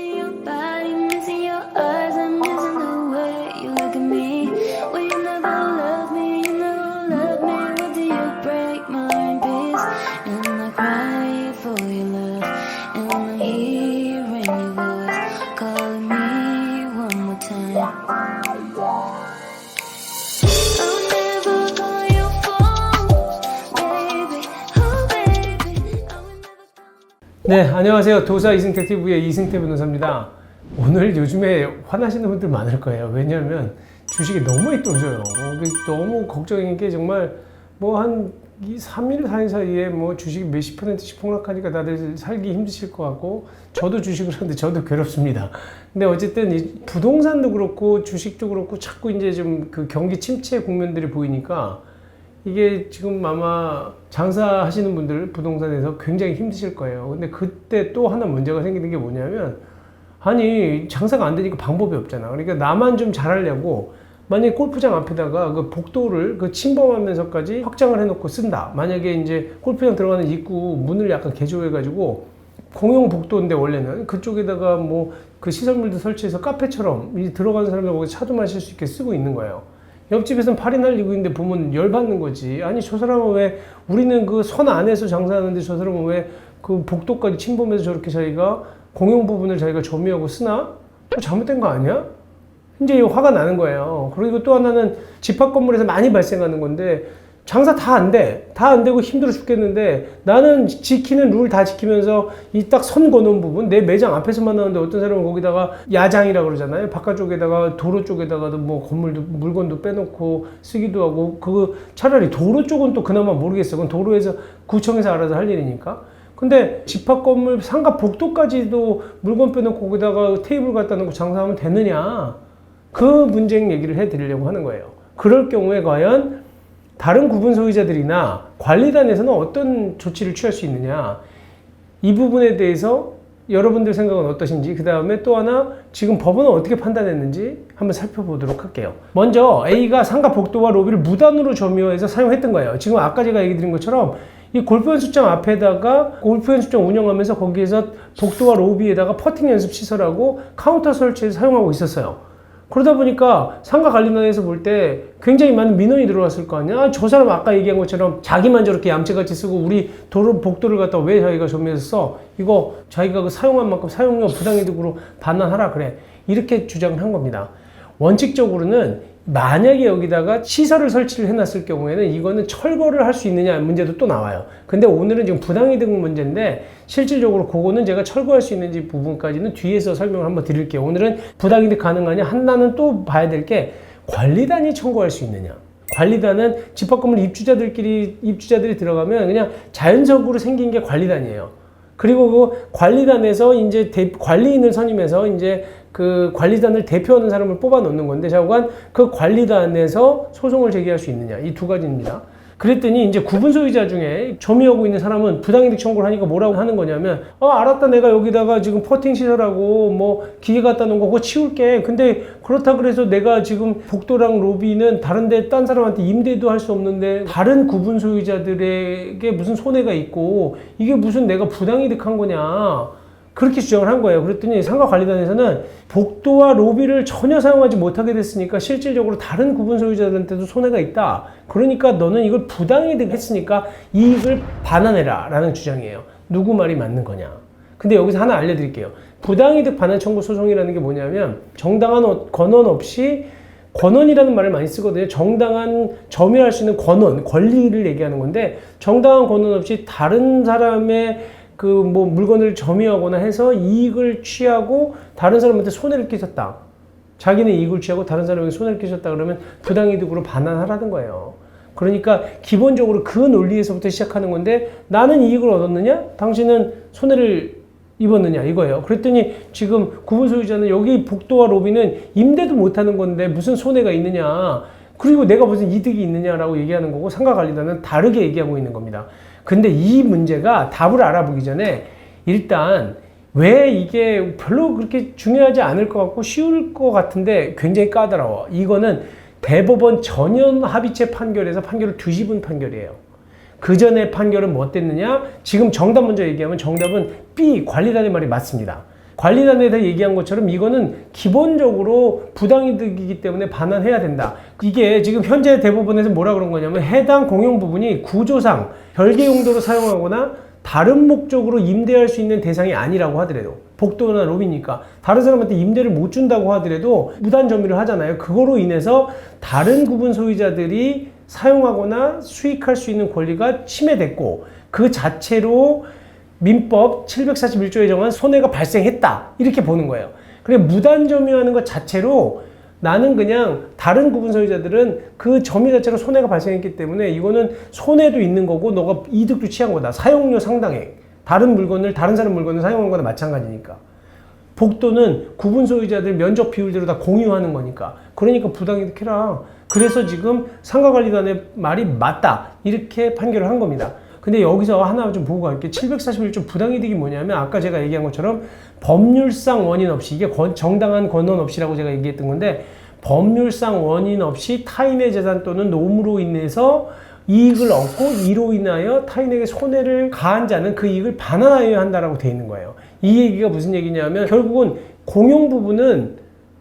สียงไป 네, 안녕하세요. 도사 이승태 TV의 이승태 변호사입니다. 오늘 요즘에 화나시는 분들 많을 거예요. 왜냐하면 주식이 너무 떨어져요. 어, 그 너무 걱정인 게 정말 뭐 한 3일, 4일 사이에 뭐 주식이 몇십 퍼센트씩 폭락하니까 다들 살기 힘드실 것 같고 저도 주식을 하는데 저도 괴롭습니다. 근데 어쨌든 이 부동산도 그렇고 주식도 그렇고 자꾸 이제 좀 그 경기 침체 국면들이 보이니까 이게 지금 아마 장사하시는 분들 부동산에서 굉장히 힘드실 거예요. 근데 그때 또 하나 문제가 생기는 게 뭐냐면 아니 장사가 안 되니까 방법이 없잖아. 그러니까 나만 좀 잘하려고 만약에 골프장 앞에다가 그 복도를 그 침범하면서까지 확장을 해놓고 쓴다. 만약에 이제 골프장 들어가는 입구 문을 약간 개조해가지고 공용 복도인데 원래는 그쪽에다가 뭐 그 시설물도 설치해서 카페처럼 이 들어가는 사람들 거기 차도 마실 수 있게 쓰고 있는 거예요. 옆집에서는 팔이 날리고 있는데 보면 열받는 거지. 아니 저 사람은 왜 우리는 그 선 안에서 장사하는데 저 사람은 왜 그 복도까지 침범해서 저렇게 자기가 공용 부분을 자기가 점유하고 쓰나? 뭐 잘못된 거 아니야? 이제 화가 나는 거예요. 그리고 또 하나는 집합 건물에서 많이 발생하는 건데 장사 다 안 돼. 다 안 되고 힘들어 죽겠는데 나는 지키는 룰 다 지키면서 이 딱 선 거놓은 부분 내 매장 앞에서만 하는데 어떤 사람은 거기다가 야장이라고 그러잖아요. 바깥쪽에다가 도로 쪽에다가도 뭐 건물도 물건도 빼놓고 쓰기도 하고 그 차라리 도로 쪽은 또 그나마 모르겠어. 그건 도로에서 구청에서 알아서 할 일이니까. 근데 집합 건물 상가 복도까지도 물건 빼놓고 거기다가 테이블 갖다 놓고 장사하면 되느냐? 그 문제 얘기를 해드리려고 하는 거예요. 그럴 경우에 과연 다른 구분 소유자들이나 관리단에서는 어떤 조치를 취할 수 있느냐 이 부분에 대해서 여러분들 생각은 어떠신지 그 다음에 또 하나 지금 법원은 어떻게 판단했는지 한번 살펴보도록 할게요. 먼저 A가 상가 복도와 로비를 무단으로 점유해서 사용했던 거예요. 지금 아까 제가 얘기 드린 것처럼 이 골프 연습장 앞에다가 골프 연습장 운영하면서 거기에서 복도와 로비에다가 퍼팅 연습 시설하고 카운터 설치해서 사용하고 있었어요 그러다 보니까 상가 관리단에서 볼 때 굉장히 많은 민원이 들어왔을 거 아니야. 아, 저 사람 아까 얘기한 것처럼 자기만 저렇게 얌체같이 쓰고 우리 도로 복도를 갖다 왜 자기가 점유해서 써? 이거 자기가 그 사용한 만큼 사용료 부당이득으로 반환하라 그래. 이렇게 주장을 한 겁니다. 원칙적으로는 만약에 여기다가 시설을 설치를 해놨을 경우에는 이거는 철거를 할 수 있느냐 문제도 또 나와요. 근데 오늘은 지금 부당이득 문제인데 실질적으로 그거는 제가 철거할 수 있는지 부분까지는 뒤에서 설명을 한번 드릴게요. 오늘은 부당이득 가능하냐 하나는 또 봐야 될 게 관리단이 청구할 수 있느냐. 관리단은 집합건물 입주자들끼리 입주자들이 들어가면 그냥 자연적으로 생긴 게 관리단이에요. 그리고 그 관리단에서 이제 대- 관리인을 선임해서 이제 그 관리단을 대표하는 사람을 뽑아 놓는 건데 자관 그 관리단에서 소송을 제기할 수 있느냐. 이 두 가지입니다. 그랬더니 이제 구분 소유자 중에 점유하고 있는 사람은 부당이득 청구를 하니까 뭐라고 하는 거냐면 어 알았다. 내가 여기다가 지금 퍼팅 시설하고 뭐 기계 갖다 놓은 거 그거 치울게. 근데 그렇다 그래서 내가 지금 복도랑 로비는 다른데 딴 사람한테 임대도 할 수 없는데 다른 구분 소유자들에게 무슨 손해가 있고 이게 무슨 내가 부당이득 한 거냐 그렇게 주장을 한 거예요. 그랬더니 상가관리단에서는 복도와 로비를 전혀 사용하지 못하게 됐으니까 실질적으로 다른 구분 소유자들한테도 손해가 있다. 그러니까 너는 이걸 부당이득 했으니까 이익을 반환해라 라는 주장이에요. 누구 말이 맞는 거냐. 근데 여기서 하나 알려드릴게요. 부당이득 반환 청구 소송이라는 게 뭐냐면 정당한 어- 권한 없이 권한이라는 말을 많이 쓰거든요. 정당한 점유할 수 있는 권한, 권리를 얘기하는 건데 정당한 권한 없이 다른 사람의 그 뭐 물건을 점유하거나 해서 이익을 취하고 다른 사람한테 손해를 끼쳤다. 자기는 이익을 취하고 다른 사람에게 손해를 끼쳤다 그러면 부당이득으로 반환하라는 거예요. 그러니까 기본적으로 그 논리에서부터 시작하는 건데 나는 이익을 얻었느냐? 당신은 손해를 입었느냐 이거예요. 그랬더니 지금 구분 소유자는 여기 복도와 로비는 임대도 못하는 건데 무슨 손해가 있느냐? 그리고 내가 무슨 이득이 있느냐라고 얘기하는 거고 상가 관리단은 다르게 얘기하고 있는 겁니다. 근데 이 문제가 답을 알아보기 전에 일단 왜 이게 별로 그렇게 중요하지 않을 것 같고 쉬울 것 같은데 굉장히 까다로워. 이거는 대법원 전연 합의체 판결에서 판결을 뒤집은 판결이에요. 그 전에 판결은 뭐 어땠느냐? 지금 정답 먼저 얘기하면 정답은 B 관리단의 말이 맞습니다. 관리단에다 얘기한 것처럼 이거는 기본적으로 부당이득이기 때문에 반환해야 된다. 이게 지금 현재 대법원에서 뭐라 그런 거냐면 해당 공용 부분이 구조상 별개 용도로 사용하거나 다른 목적으로 임대할 수 있는 대상이 아니라고 하더라도 복도나 로비니까 다른 사람한테 임대를 못 준다고 하더라도 무단 점유를 하잖아요. 그거로 인해서 다른 구분 소유자들이 사용하거나 수익할 수 있는 권리가 침해됐고 그 자체로 민법 741조에 정한 손해가 발생했다 이렇게 보는 거예요. 그래 무단 점유하는 것 자체로 나는 그냥 다른 구분 소유자들은 그 점유 자체로 손해가 발생했기 때문에 이거는 손해도 있는 거고 너가 이득도 취한 거다. 사용료 상당액. 다른 물건을 다른 사람 물건을 사용한 거나 마찬가지니까. 복도는 구분 소유자들 면적 비율대로 다 공유하는 거니까. 그러니까 부당이득해라. 그래서 지금 상가관리단의 말이 맞다. 이렇게 판결을 한 겁니다. 근데 여기서 하나 좀 보고 갈게요. 741조 부당이득이 뭐냐면 아까 제가 얘기한 것처럼 법률상 원인 없이 이게 권- 정당한 권한 없이라고 제가 얘기했던 건데 법률상 원인 없이 타인의 재산 또는 노무로 인해서 이익을 얻고 이로 인하여 타인에게 손해를 가한 자는 그 이익을 반환하여야 한다라고 돼 있는 거예요. 이 얘기가 무슨 얘기냐면 결국은 공용 부분은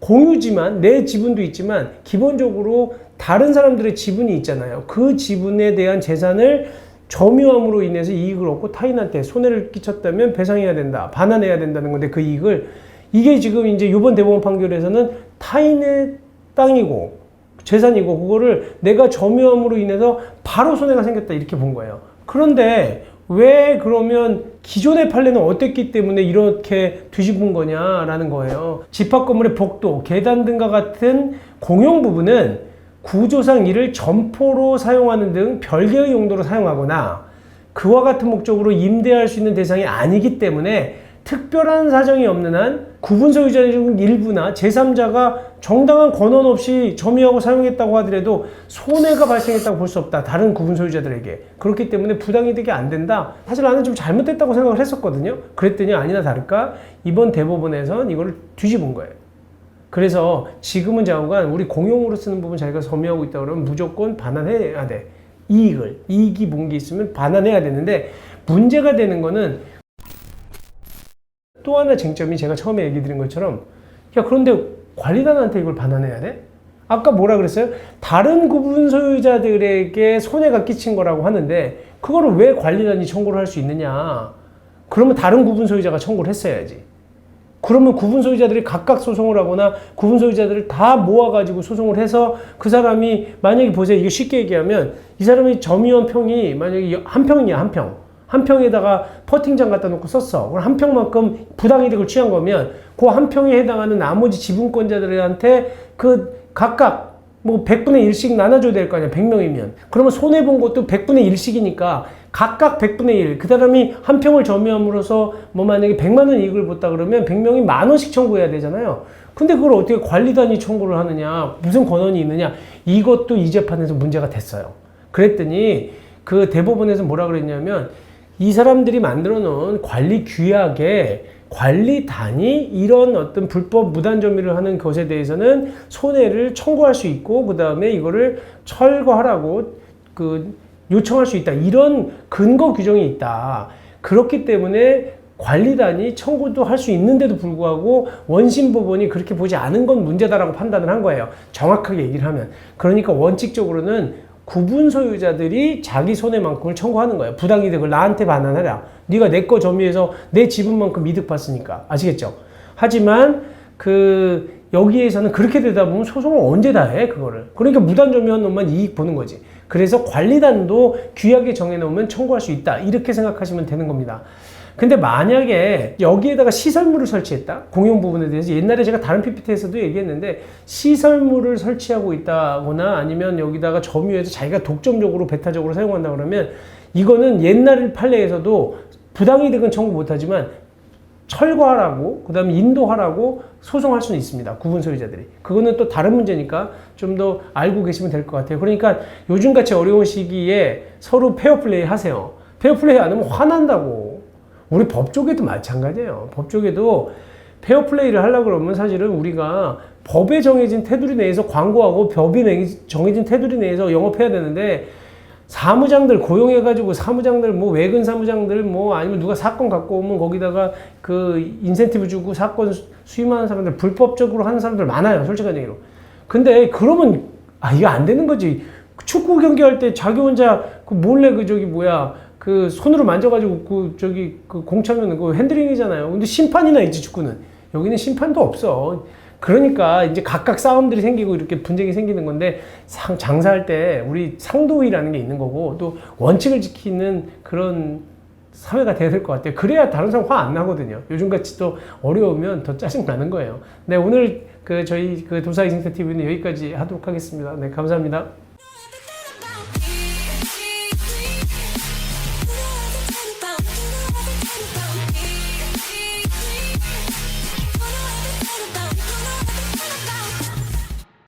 공유지만 내 지분도 있지만 기본적으로 다른 사람들의 지분이 있잖아요. 그 지분에 대한 재산을 점유함으로 인해서 이익을 얻고 타인한테 손해를 끼쳤다면 배상해야 된다. 반환해야 된다는 건데 그 이익을 이게 지금 이제 이번 대법원 판결에서는 타인의 땅이고 재산이고 그거를 내가 점유함으로 인해서 바로 손해가 생겼다 이렇게 본 거예요. 그런데 왜 그러면 기존의 판례는 어땠기 때문에 이렇게 뒤집은 거냐라는 거예요. 집합 건물의 복도, 계단 등과 같은 공용 부분은 구조상 이를 점포로 사용하는 등 별개의 용도로 사용하거나 그와 같은 목적으로 임대할 수 있는 대상이 아니기 때문에 특별한 사정이 없는 한 구분 소유자 중 일부나 제3자가 정당한 권한 없이 점유하고 사용했다고 하더라도 손해가 발생했다고 볼 수 없다. 다른 구분 소유자들에게. 그렇기 때문에 부당이득이 안 된다. 사실 나는 좀 잘못됐다고 생각을 했었거든요. 그랬더니 아니나 다를까 이번 대법원에선 이걸 뒤집은 거예요. 그래서 지금은 좌우간 우리 공용으로 쓰는 부분 자기가 점유하고 있다 그러면 무조건 반환해야 돼. 이익을. 이익이 뭔게 있으면 반환해야 되는데 문제가 되는 거는 또 하나 쟁점이 제가 처음에 얘기 드린 것처럼 야 그런데 관리단한테 이걸 반환해야 돼? 아까 뭐라 그랬어요? 다른 구분 소유자들에게 손해가 끼친 거라고 하는데 그거를 왜 관리단이 청구를 할 수 있느냐? 그러면 다른 구분 소유자가 청구를 했어야지. 그러면 구분 소유자들이 각각 소송을 하거나 구분 소유자들을 다 모아가지고 소송을 해서 그 사람이 만약에 보세요. 이거 쉽게 얘기하면 이 사람이 점유한 평이 만약에 한 평이야, 한 평. 한 평에다가 퍼팅장 갖다 놓고 썼어. 그럼 한 평만큼 부당이득을 취한 거면 그 한 평에 해당하는 나머지 지분권자들한테 그 각각 뭐 100분의 1씩 나눠줘야 될 거 아니야. 100명이면. 그러면 손해본 것도 100분의 1씩이니까 각각 100분의 1. 그 사람이 한 평을 점유함으로써 뭐 만약에 100만 원 이익을 봤다 그러면 100명이 만 원씩 청구해야 되잖아요. 근데 그걸 어떻게 관리단이 청구를 하느냐. 무슨 권한이 있느냐. 이것도 이 재판에서 문제가 됐어요. 그랬더니 그 대법원에서 뭐라 그랬냐면 이 사람들이 만들어 놓은 관리 규약에 관리단이 이런 어떤 불법 무단 점유를 하는 것에 대해서는 손해를 청구할 수 있고 그 다음에 이거를 철거하라고 그 요청할 수 있다 이런 근거 규정이 있다 그렇기 때문에 관리단이 청구도 할 수 있는데도 불구하고 원심 법원이 그렇게 보지 않은 건 문제다라고 판단을 한 거예요 정확하게 얘기를 하면 그러니까 원칙적으로는 구분 소유자들이 자기 손해만큼을 청구하는 거예요. 부당이득을 나한테 반환해라. 네가 내 거 점유해서 내 지분만큼 이득 봤으니까 아시겠죠? 하지만 그 여기에서는 그렇게 되다 보면 소송을 언제 다 해? 그거를. 그러니까 무단 점유한 놈만 이익 보는 거지. 그래서 관리단도 규약에 정해놓으면 청구할 수 있다. 이렇게 생각하시면 되는 겁니다. 근데 만약에 여기에다가 시설물을 설치했다? 공용 부분에 대해서 옛날에 제가 다른 PPT에서도 얘기했는데 시설물을 설치하고 있다거나 아니면 여기다가 점유해서 자기가 독점적으로 배타적으로 사용한다 그러면 이거는 옛날 판례에서도 부당이득은 청구 못하지만 철거하라고 그다음에 인도하라고 소송할 수는 있습니다. 구분 소유자들이. 그거는 또 다른 문제니까 좀 더 알고 계시면 될 것 같아요. 그러니까 요즘같이 어려운 시기에 서로 페어플레이 하세요. 페어플레이 안 하면 화난다고. 우리 법 쪽에도 마찬가지예요. 법 쪽에도 페어플레이를 하려고 그러면 사실은 우리가 법에 정해진 테두리 내에서 광고하고 법이 정해진 테두리 내에서 영업해야 되는데 사무장들 고용해가지고 사무장들 뭐 외근 사무장들 뭐 아니면 누가 사건 갖고 오면 거기다가 그 인센티브 주고 사건 수- 수임하는 사람들 불법적으로 하는 사람들 많아요 솔직한 얘기로. 근데 그러면 아 이거 안 되는 거지. 축구 경기할 때 자기 혼자 그 몰래 그 저기 뭐야 그 손으로 만져가지고 그 저기 그 공 차면 그 핸드링이잖아요. 근데 심판이나 있지 축구는. 여기는 심판도 없어 그러니까 이제 각각 싸움들이 생기고 이렇게 분쟁이 생기는 건데 상, 장사할 때 우리 상도의라는 게 있는 거고 또 원칙을 지키는 그런 사회가 돼야 될 것 같아요. 그래야 다른 사람 화 안 나거든요. 요즘같이 또 어려우면 더 짜증 나는 거예요. 네, 오늘 그 저희 그 도사이생태 TV는 여기까지 하도록 하겠습니다. 네, 감사합니다.